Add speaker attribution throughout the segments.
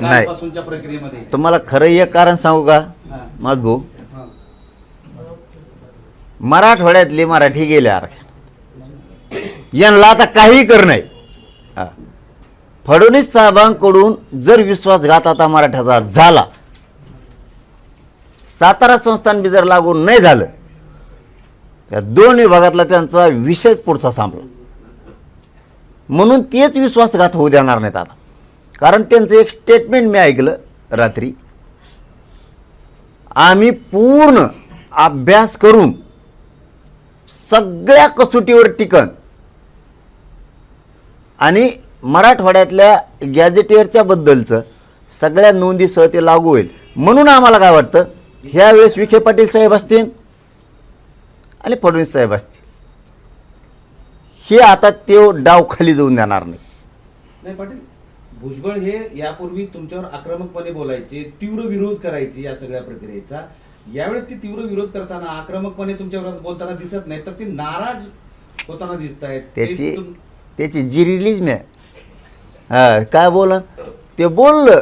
Speaker 1: नाही.
Speaker 2: कालपासूनच्या प्रक्रियेमध्ये
Speaker 1: तुम्हाला खरं एक कारण सांगू का
Speaker 2: हा.
Speaker 1: माझ भाऊ
Speaker 2: हा.
Speaker 1: मराठवाड्यातले मराठी गेले आरक्षण यांना आता काही कर नाही हा. फडणवीस साहेबांकडून जर विश्वासघात आता मराठ्याचा झाला सातारा संस्थान बी जर लागू नाही झालं त्या दोन विभागातला त्यांचा विषयच पुढचा संपला म्हणून तेच विश्वासघात होऊ देणार नाहीत आता कारण त्यांचं एक स्टेटमेंट मी ऐकलं रात्री. आम्ही पूर्ण अभ्यास करून सगळ्या कसोटीवर टिकन आणि मराठवाड्यातल्या गॅजेटियरच्या बद्दलचं सगळ्या नोंदीसह ते लागू होईल. म्हणून आम्हाला काय वाटतं? ह्यावेळेस विखे पाटील साहेब असतील आणि फडणवीस साहेब असतील. हे आता ते डाव खाली जाऊन देणार नाही.
Speaker 2: नाही पाटील भुजबळ हे यापूर्वी तुमच्यावर आक्रमकपणे बोलायचे तीव्र विरोध करायचे या सगळ्या प्रक्रियेचा. यावेळेस ती तीव्र विरोध करताना आक्रमकपणे तुमच्यावर बोलताना दिसत नाही तर ते नाराज होताना दिसत आहेत.
Speaker 1: त्याची त्याची जी रिलीज मी हा काय बोल ते बोललं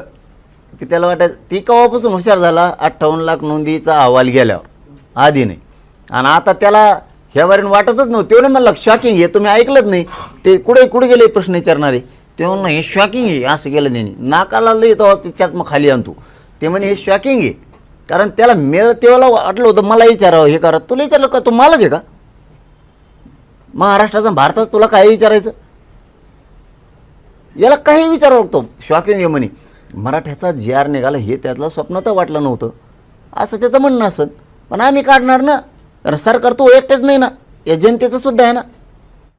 Speaker 1: की त्याला वाटत ती केव्हापासून हुशार झाला? अठ्ठावन्न लाख नोंदीचा अहवाल गेल्यावर. आधी नाही. आणि आता त्याला ह्यावरून वाटतच नव्हतं. तेवढं म्हणलं शॉकिंग आहे. तुम्ही ऐकलंच नाही. ते कुठे कुठे गेले प्रश्न विचारणारे? ते म्हणलं हे शॉकिंग आहे असं केलं त्यांनी. नाकाला लई तेव्हा तिच्यात मग खाली आणतो. ते म्हणे हे शॉकिंग आहे. कारण त्याला मेळ तेव्हाला वाटलं होतं मला विचारावं हे करा. तुला विचारलं का? तू मालक आहे का? महाराष्ट्राचा भारतात तुला काय विचारायचं? याला काही विचारावं लागतो. शॉकिंग आहे म्हणे. मराठ्याचा जी आर निघाला हे त्यातलं स्वप्न तर वाटलं नव्हतं. असं त्याचं म्हणणं असत. पण आम्ही काढणार ना? कारण सरकार तो एकटेच नाही ना. या जनतेचं सुद्धा आहे ना.